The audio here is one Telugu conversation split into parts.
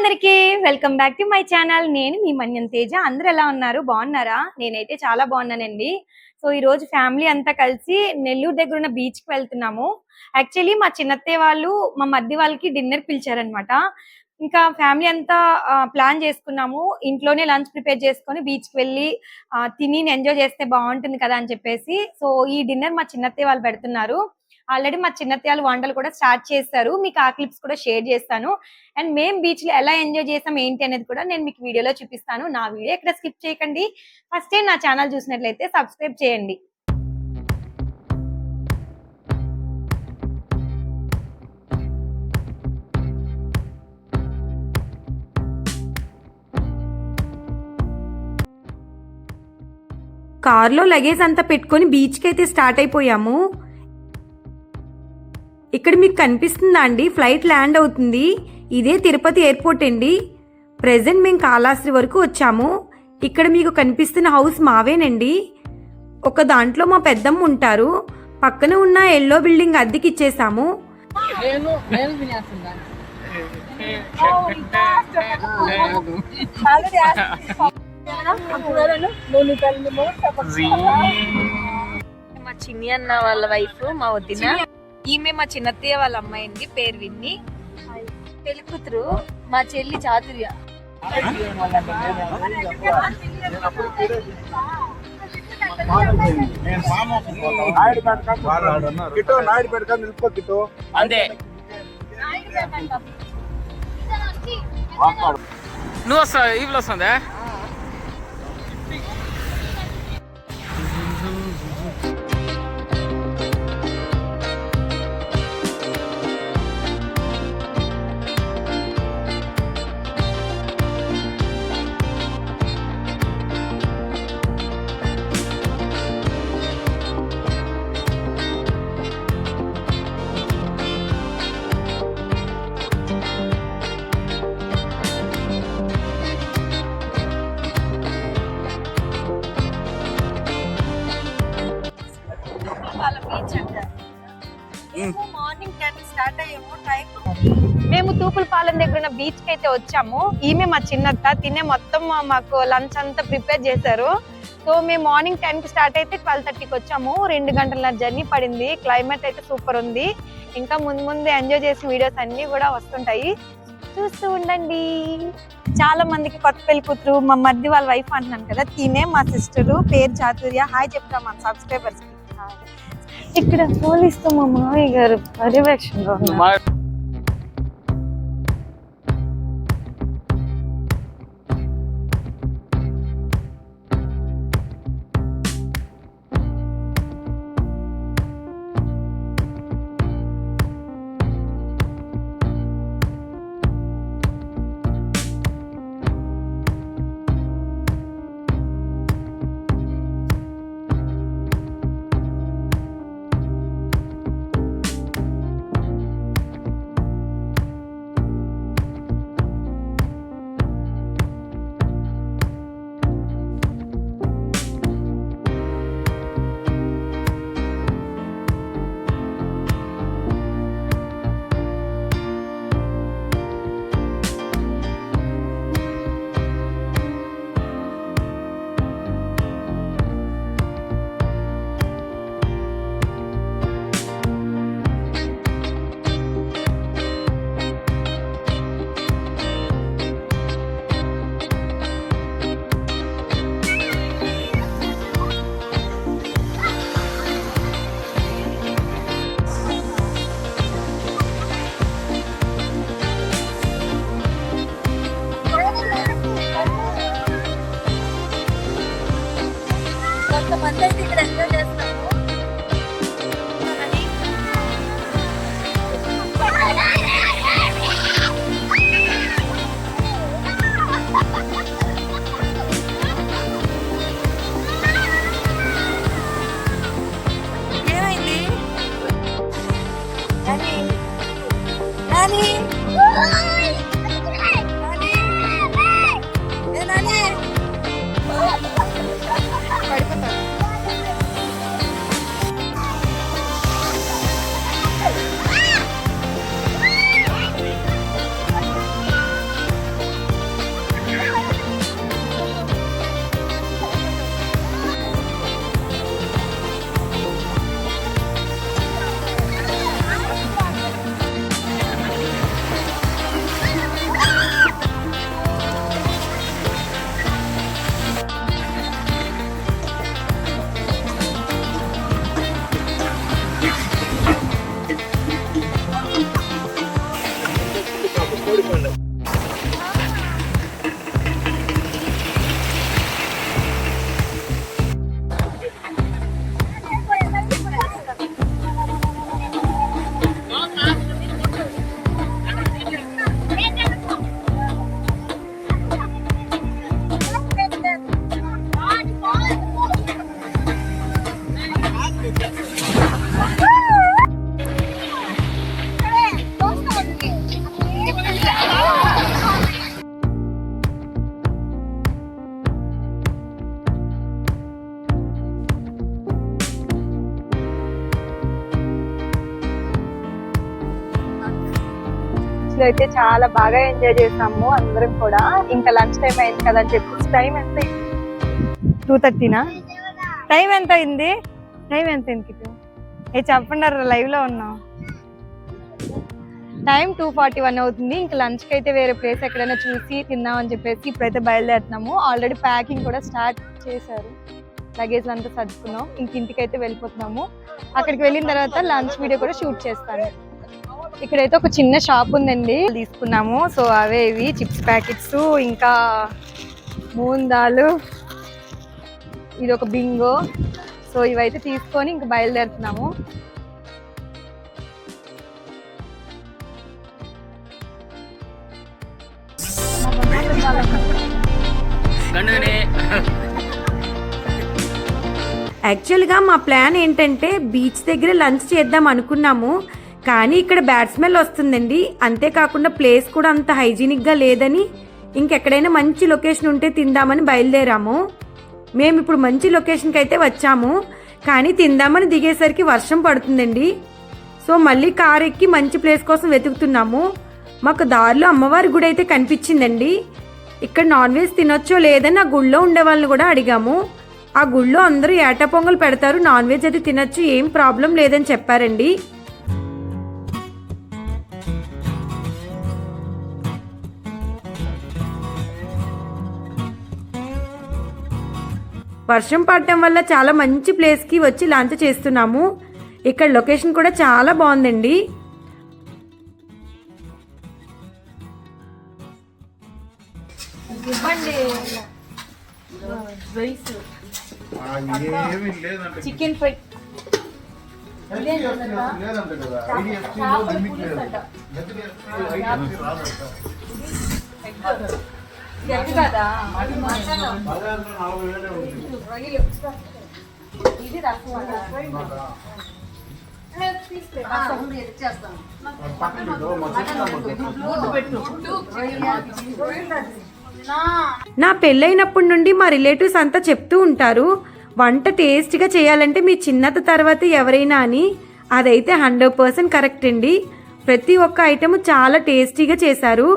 అందరికీ welcome back to my channel. నేను మీ మన్యం తేజ. అందరు ఎలా ఉన్నారు? బాగున్నారా? నేనైతే చాలా బాగున్నానండి. సో ఈ రోజు ఫ్యామిలీ అంతా కలిసి నెల్లూరు దగ్గర ఉన్న బీచ్కి వెళ్తున్నాము. యాక్చువల్లీ మా చిన్నత్తయ్య వాళ్ళు మా మధ్య వాళ్ళకి డిన్నర్ పిలిచారనమాట ఇంకా ఫ్యామిలీ అంతా ప్లాన్ చేసుకున్నాము. ఇంట్లోనే లంచ్ ప్రిపేర్ చేసుకొని బీచ్కి వెళ్ళి తిని ఎంజాయ్ చేస్తే బాగుంటుంది కదా అని చెప్పేసి. సో ఈ డిన్నర్ మా చిన్నత్తయ్య వాళ్ళు పెడుతున్నారు. ఆల్రెడీ మా చిన్నత్యాలు వంటలు కూడా స్టార్ట్ చేస్తారు మీకు ఆ క్లిప్స్ కూడా షేర్ చేస్తాను. అండ్ మేము బీచ్లో ఎలా ఎంజాయ్ చేసాం ఏంటి అనేది కూడా నేను మీకు వీడియోలో చూపిస్తాను. నా వీడియో ఎక్కడ స్కిప్ చేయకండి. ఫస్ట్ టైం నా ఛానల్ చూసినట్లయితే సబ్స్క్రైబ్ చేయండి. కార్లో లగేజ్ అంతా పెట్టుకొని బీచ్కి అయితే స్టార్ట్ అయిపోయాము. ఇక్కడ మీకు కనిపిస్తుందా అండి? ఫ్లైట్ ల్యాండ్ అవుతుంది. ఇదే తిరుపతి ఎయిర్పోర్ట్ అండి. ప్రెసెంట్ మేము కాళాస్త్రి వరకు వచ్చాము. ఇక్కడ మీకు కనిపిస్తున్న హౌస్ మావేనండి. ఒక దాంట్లో మా పెద్దమ్మ ఉంటారు. పక్కన ఉన్న ఎల్లో బిల్డింగ్ అద్దెకి ఇచ్చేసాము. నేను నేను వినేస్తుందా మా చిన్ని అన్న వాళ్ళ వైఫ్ మా వదిన. ఈమె మా చిన్నత్తయ్య వాళ్ళ అమ్మాయి అండి పేరు విన్ని. పెళ్ళి కూతురు మా చెల్లి చాతుర్య. నువ్వు వస్తావు? ఈ వస్తుందా మార్నింగ్ టెన్ స్టార్ట్ అయ్యాము టైం మేము తూపులపాలెం దగ్గర ఉన్న బీచ్కి అయితే వచ్చాము. ఈమె మా చిన్నత్త తినే మొత్తం మాకు లంచ్ అంతా ప్రిపేర్ చేశారు. సో మేము మార్నింగ్ టెన్కి స్టార్ట్ అయితే ట్వెల్వ్ థర్టీకి వచ్చాము. రెండు గంటల జర్నీ పడింది. క్లైమేట్ అయితే సూపర్ ఉంది. ఇంకా ముందు ముందు ఎంజాయ్ చేసిన వీడియోస్ అన్ని కూడా వస్తుంటాయి. చూస్తూ ఉండండి. చాలా మందికి కొత్త పెళ్ళి కూతురు మా మధ్య వాళ్ళ వైఫ్ అంటున్నాను కదా. తినే మా సిస్టర్ పేరు చాతుర్య. హాయ్ చెప్తాం మన సబ్స్క్రైబర్స్ ఇక్కడ పోలీస్తో మా మామయ్య గారు పర్యవేక్షణలో ఉన్నారు. అయితే చాలా బాగా ఎంజాయ్ చేసాము అందరం కూడా. ఇంకా లంచ్ టైం అయింది కదా అని చెప్పి. టైం ఎంత టూ థర్టీనా? టైం ఎంత అయింది? టైం ఎంత అయింది ఏ చెప్పండి లైవ్లో ఉన్నాం టైం టూ ఫార్టీ వన్ అవుతుంది. ఇంకా లంచ్కి అయితే వేరే ప్లేస్ ఎక్కడైనా చూసి తిందామని చెప్పేసి ఇప్పుడైతే బయలుదేరుతున్నాము. ఆల్రెడీ ప్యాకింగ్ కూడా స్టార్ట్ చేశారు. లగేజ్ అంతా సర్దుకున్నాం. ఇంక ఇంటికి అయితే వెళ్ళిపోతున్నాము. అక్కడికి వెళ్ళిన తర్వాత లంచ్ వీడియో కూడా షూట్ చేస్తాను. ఇక్కడైతే ఒక చిన్న షాప్ ఉందండి. తీసుకున్నాము. సో అవే ఇవి చిప్స్ ప్యాకెట్స్ ఇంకా మూన్ దాలు ఇది ఒక బింగో. సో ఇవైతే తీసుకొని ఇంక బయలుదేరుతున్నాము. యాక్చువల్గా మా ప్లాన్ ఏంటంటే బీచ్ దగ్గర లంచ్ చేద్దాం అనుకున్నాము. కానీ ఇక్కడ బ్యాడ్ స్మెల్ వస్తుందండి. అంతేకాకుండా ప్లేస్ కూడా అంత హైజీనిక్గా లేదని ఇంకెక్కడైనా మంచి లొకేషన్ ఉంటే తిందామని బయలుదేరాము. మేము ఇప్పుడు మంచి లొకేషన్కి అయితే వచ్చాము. కానీ తిందామని దిగేసరికి వర్షం పడుతుందండి. సో మళ్ళీ కార్ ఎక్కి మంచి ప్లేస్ కోసం వెతుకుతున్నాము. మాకు దారిలో అమ్మవారి గుడి అయితే కనిపించిందండి. ఇక్కడ నాన్ వెజ్ తినొచ్చో లేదని ఆ గుళ్ళో ఉండే వాళ్ళని కూడా అడిగాము. ఆ గుళ్ళో అందరూ ఏటా పొంగల్ పెడతారు. నాన్ వెజ్ అది తినొచ్చు. ఏం ప్రాబ్లం లేదని చెప్పారండి. వర్షం పడటం వల్ల చాలా మంచి ప్లేస్కి వచ్చి లాంచ్ చేస్తున్నాము. ఇక్కడ లొకేషన్ కూడా చాలా బాగుందండి. Chicken fry. లేదంటే ఇది నా పెళ్ళైనప్పటి నుండి మా రిలేటివ్స్ అంతా చెప్తూ ఉంటారు వంట టేస్ట్గా చేయాలంటే మీ చిన్నత తర్వాత ఎవరైనా అని. అదైతే హండ్రెడ్ పర్సెంట్ కరెక్ట్ అండి. ప్రతి ఒక్క ఐటెం చాలా టేస్టీగా చేశారు.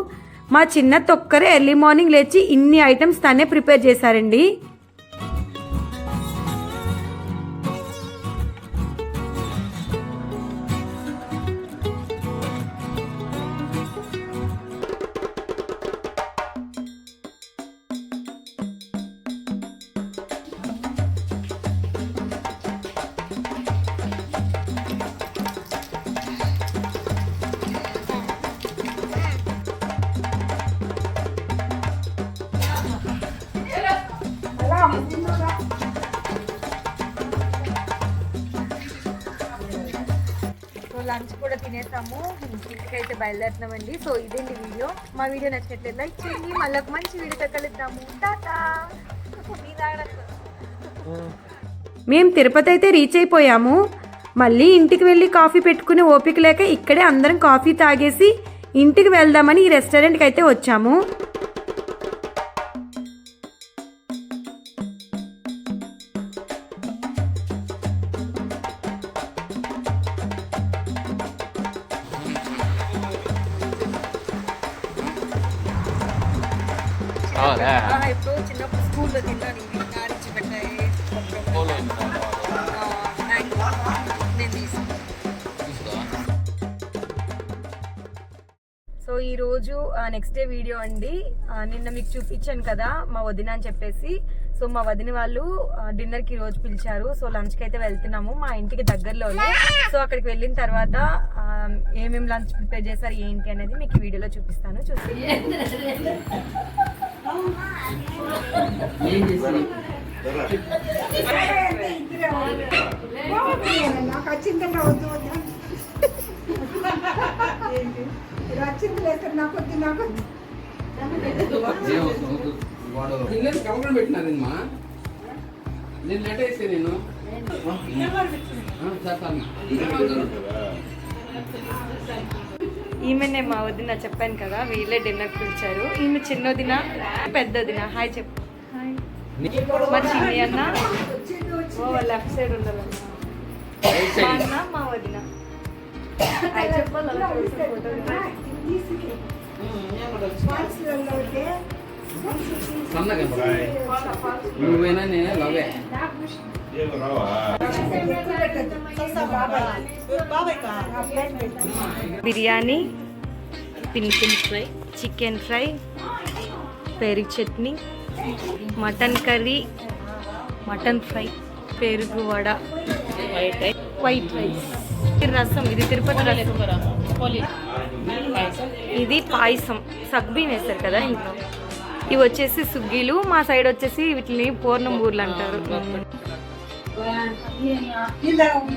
మా చిన్న తొక్కరే ఎర్లీ మార్నింగ్ లేచి ఇన్ని ఐటమ్స్ తనే ప్రిపేర్ చేశారండి. లంచ్ కూడా తినేసాము. ఇంటికి అయితే బయలుదేరుతున్నామండి. సో ఇదేంటి వీడియో? మా వీడియో నచ్చినట్లయితే లైక్ చేయండి. మళ్ళీ ఒక మంచి వీడియోతో కలుద్దాము. టాటా! మీ మేము తిరుపతి అయితే రీచ్ అయిపోయాము. మళ్ళీ ఇంటికి వెళ్ళి కాఫీ పెట్టుకునే ఓపిక లేక ఇక్కడే అందరం కాఫీ తాగేసి ఇంటికి వెళ్దామని ఈ రెస్టారెంట్కి అయితే వచ్చాము. సో ఈ రోజు నెక్స్ట్ డే వీడియో అండి నిన్న మీకు చూపించాను కదా మా వదిన అని చెప్పేసి. సో మా వదిన వాళ్ళు డిన్నర్కి ఈ రోజు పిలిచారు. సో లంచ్కి అయితే వెళ్తున్నాము మా ఇంటికి దగ్గరలోనే. సో అక్కడికి వెళ్ళిన తర్వాత ఆ, ఏమేం లంచ్ ప్రిపేర్ చేశారు ఏంటి అనేది మీకు వీడియోలో చూపిస్తాను. చూసి. నాకు వచ్చిందంటే వద్దు వద్దు. వచ్చింది లేదు నాకు వద్దు నాకు వద్దు పిల్లలు కవర్ పెట్టినారమ్మా నేను. లెట్ చేస్తాను ఈమెనే మా వదిన చెప్పాను కదా వీళ్ళే డిన్నర్ పిలిచారు. ఈమె చిన్నదిన పెద్దదిన హాయ్ చెప్పు. మా చిన్ని అన్న? ఓ లెఫ్ట్ సైడ్ ఉండాలన్న. మా అన్న మా వదిన. హాయ్ చెప్పాలి నువ్వైనా నేనే లవే బిర్యానీ పిన్ ఫ్రై చికెన్ ఫ్రై పెరుగు chutney mutton curry mutton fry పెరుగు వడ వైట్ రైస్. ఇది రసం ఇది తిరుపతి రసం. ఇది పాయసం. సగ్బీన్ వేస్తారు కదా ఇంట్లో. ఇవి వచ్చేసి సుగ్గీలు మా సైడ్ వచ్చేసి వీటిని పూర్ణం బూర్లు అంటారు.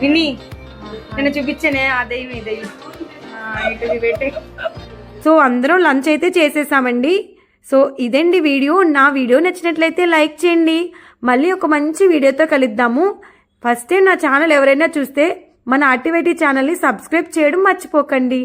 విని నేను చూపించానే ఆ దయ్యం ఈ దయ్యం. ఇటు పెట్టే. సో అందరం లంచ్ అయితే చేసేసామండి. సో ఇదండి వీడియో. నా వీడియో నచ్చినట్లయితే లైక్ చేయండి. మళ్ళీ ఒక మంచి వీడియోతో కలుద్దాము. ఫస్ట్ టైం నా ఛానల్ ఎవరైనా చూస్తే మన యాక్టివిటీ ఛానల్ని సబ్స్క్రైబ్ చేయడం మర్చిపోకండి.